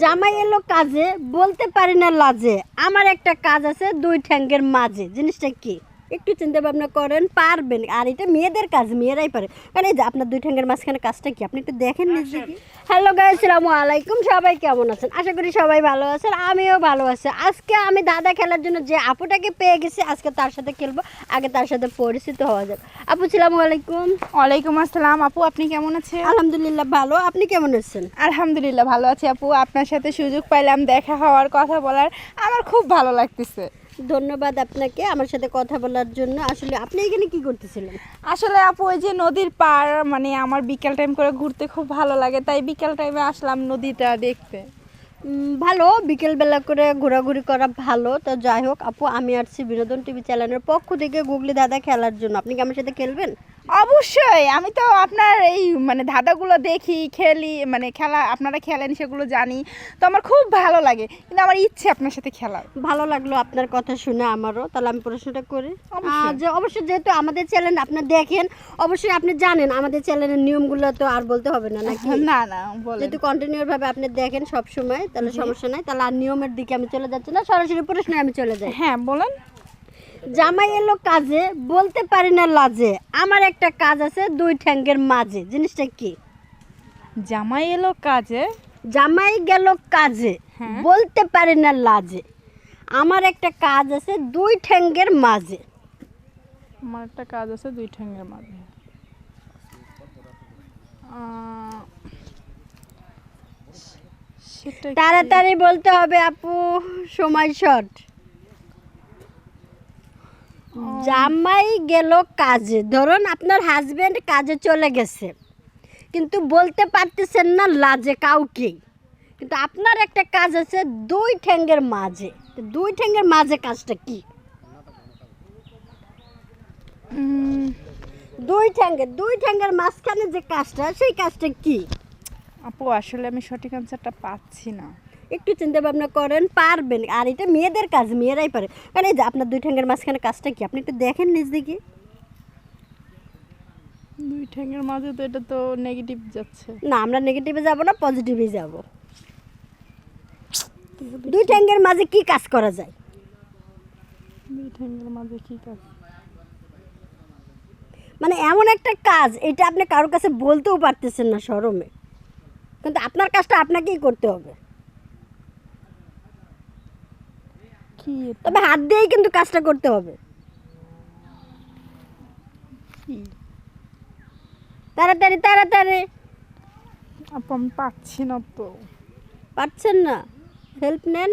জামাই এলো কাজে, বলতে পারি না লাজে। আমার একটা কাজ আছে, দুই ঠ্যাঙ্গের মাঝে। জিনিসটা কি? একটু চিন্তা ভাবনা করেন পারবেন। আর এটা মেয়েদের কাজ মেয়েরাই পারে। কারণ এই যে আপনার দুই ঠ্যাঙ্গের মাঝখানে কাজটা কি? আপনি একটু দেখেন নিজে কি? হ্যালো গাইস সালামু আলাইকুম। সবাই কেমন আছেন? আশা করি সবাই ভালো আছেন আমিও ভালো আছি। আজকে আমি দাদা খেলার জন্য যে আপুটাকে পেয়ে গেছি আজকে তার সাথে খেলব। আগে তার সাথে পরিচিত হওয়া যাক। আপু সালামু আলাইকুম। ওয়ালাইকুম আসসালাম। আপু আপনি কেমন আছেন? আলহামদুলিল্লাহ ভালো। আপনি কেমন আছেন? আলহামদুলিল্লাহ ভালো আছি আপু। আপনার সাথে সুযোগ পাইলাম দেখা হওয়ার কথা বলার। আমার খুব ভালো লাগতেছে। ধন্যবাদ আপনাকে আমার সাথে কথা বলার জন্য। আসলে আপনি এখানে কি করতেছিলেন? আসলে আপু ওই যে নদীর পার মানে আমার বিকেল টাইম করে ঘুরতে খুব ভালো লাগে তাই বিকেল টাইমে আসলাম নদীটা দেখতে। ভালো বিকেলবেলা করে ঘোরাঘুরি করা ভালো। তো যাই হোক আপু আমি আসছি বিনোদন টিভি চ্যানেলের পক্ষ থেকে গুগলি দাদা খেলার জন্য। আপনি কি আমার সাথে খেলবেন? অবশ্যই আমি তো আপনার এই মানে ধাঁধাগুলো দেখি খেলি মানে খেলা আপনারা খেলেন সেগুলো জানি। তো আমার খুব ভালো লাগে কিন্তু আমার ইচ্ছে আপনার সাথে খেলার। ভালো লাগল আপনার কথা শুনে আমারও তাহলে আমি প্রশ্নটা করি। যে অবশ্যই যেহেতু আমাদের চ্যানেল আপনি দেখেন অবশ্যই আপনি জানেন আমাদের চ্যানেলের নিয়মগুলো তো আর বলতে হবে না নাকি? না না যেহেতু কন্টিনিউ ভাবে আপনি দেখেন সব সময় তাহলে সমস্যা নাই তাহলে আর নিয়মের দিকে আমি চলে যাচ্ছি না সরাসরি প্রশ্নে আমি চলে যাই। হ্যাঁ বলেন। জামাই এলো কাজে বলতে পারি না লাজে। আমার একটা কাজ আছে দুই ঠ্যাঙ্গের মাঝে। জিনিসটা কি? জামাই এলো কাজে? জামাই গেল কাজে হ্যাঁ। বলতে পারি না লাজে। আমার একটা কাজ আছে দুই ঠ্যাঙ্গের মাঝে। আমার একটা কাজ আছে দুই ঠ্যাঙ্গের মাঝে? তাড়াতাড়ি বলতে হবে আপু সময় শর্ট। জামাই গেল কাজে। ধরুন আপনার হাজব্যান্ড কাজে চলে গেছে কিন্তু বলতে পারতেছেন না লাজে কাউকে। কিন্তু আপনার একটা কাজ আছে দুই ঠ্যাঙ্গের মাঝে। দুই ঠ্যাঙ্গের মাঝে কাজটা কি? দুই ঠ্যাঙ্গের দুই ঠ্যাঙ্গের মাঝখানে যে কাজটা সেই কাজটা কি? আপু আসলে আমি সঠিক আনসারটা পাচ্ছি না। একটু চিন্তা ভাবনা করেন পারবেন। আর এটা মেয়েদের কাজ মেয়েরাই পারে। কারণ এই যে আপনার দুই ঠ্যাঙ্গের মাঝখানে কাজটা কি? আপনি একটু দেখেন নিজ দিকে। দুই ঠ্যাঙ্গের মাঝে তো এটা তো নেগেটিভ যাচ্ছে। না আমরা নেগেটিভে যাব না পজিটিভে যাব। দুই ঠ্যাঙ্গের মাঝে কি কাজ করা যায়? দুই ঠ্যাঙ্গের মাঝে কি কাজ? মানে এমন একটা কাজ এটা আপনি কারোর কাছে বলতেও পারতেছেন না শরমে কিন্তু আপনার কাজটা আপনাকেই করতে হবে। কি তবে হাত দিয়েই কিন্তু কাজটা করতে হবে। তাড়াতাড়ি তাড়াতাড়ি। আপু আমি পাচ্ছি না তো। পারছেন না? হেল্প নেন।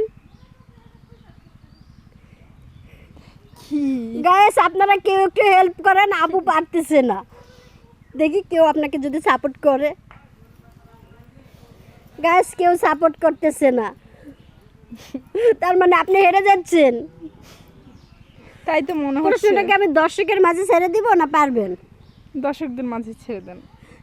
গায়েস আপনারা কেউ একটু হেল্প করেন আবু পারতেছে না। দেখি কেউ আপনাকে যদি সাপোর্ট করে। গায়েস কেউ সাপোর্ট করতেছে না। তার মানে আপনি হেরে যাচ্ছেন। তাই তো মনে হচ্ছে। প্রশ্নটাকে আমি দর্শকের মাঝে ছেড়ে দিব না পারবেন? দর্শকদের মাঝে ছেড়ে দেন।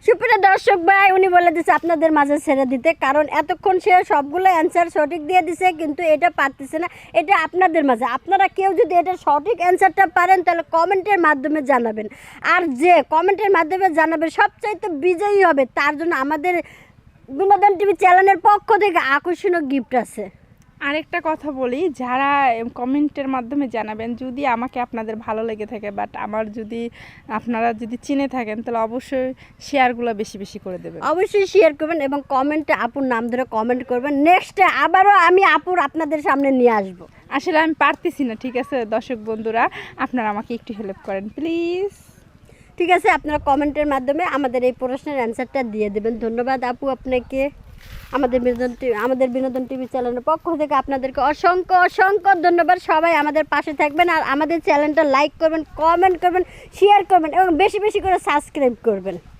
সুপ্রিয় দর্শক ভাই উনি বলে দিচ্ছে আপনাদের মাঝে ছেড়ে দিতে কারণ এতক্ষণ সে সবগুলো অ্যান্সার সঠিক দিয়ে দিছে কিন্তু এটা পারতেছে না। এটা আপনাদের মাঝে। আপনারা কেউ যদি এটা সঠিক অ্যান্সারটা পারেন তাহলে কমেন্টের মাধ্যমে জানাবেন। আর যে কমেন্টের মাধ্যমে জানাবে সবচাইতে বিজয়ী হবে তার জন্য আমাদের বিনোদন টিভি চ্যানেলের পক্ষ থেকে আকর্ষণীয় গিফট আছে। আরেকটা কথা বলি যারা কমেন্টের মাধ্যমে জানাবেন যদি আমাকে আপনাদের ভালো লেগে থাকে বাট আমার যদি আপনারা যদি চিনে থাকেন তাহলে অবশ্যই শেয়ারগুলো বেশি বেশি করে দেবেন। অবশ্যই শেয়ার করবেন এবং কমেন্টে আপুর নাম ধরে কমেন্ট করবেন। নেক্সটে আবারও আমি আপুর আপনাদের সামনে নিয়ে আসব। আসলে আমি পারতেছি না ঠিক আছে? দর্শক বন্ধুরা আপনারা আমাকে একটু হেল্প করেন প্লিজ ঠিক আছে আপনারা কমেন্টের মাধ্যমে আমাদের এই প্রশ্নের অ্যান্সারটা দিয়ে দেবেন। ধন্যবাদ আপু আপনাকে। আমাদের বিনোদন টিভি আমাদের বিনোদন টিভি চ্যানেলের পক্ষ থেকে আপনাদেরকে অসংখ্য অসংখ্য ধন্যবাদ। সবাই আমাদের পাশে থাকবেন আর আমাদের চ্যানেলটা লাইক করবেন, কমেন্ট করবেন, শেয়ার করবেন এবং বেশি বেশি করে সাবস্ক্রাইব করবেন।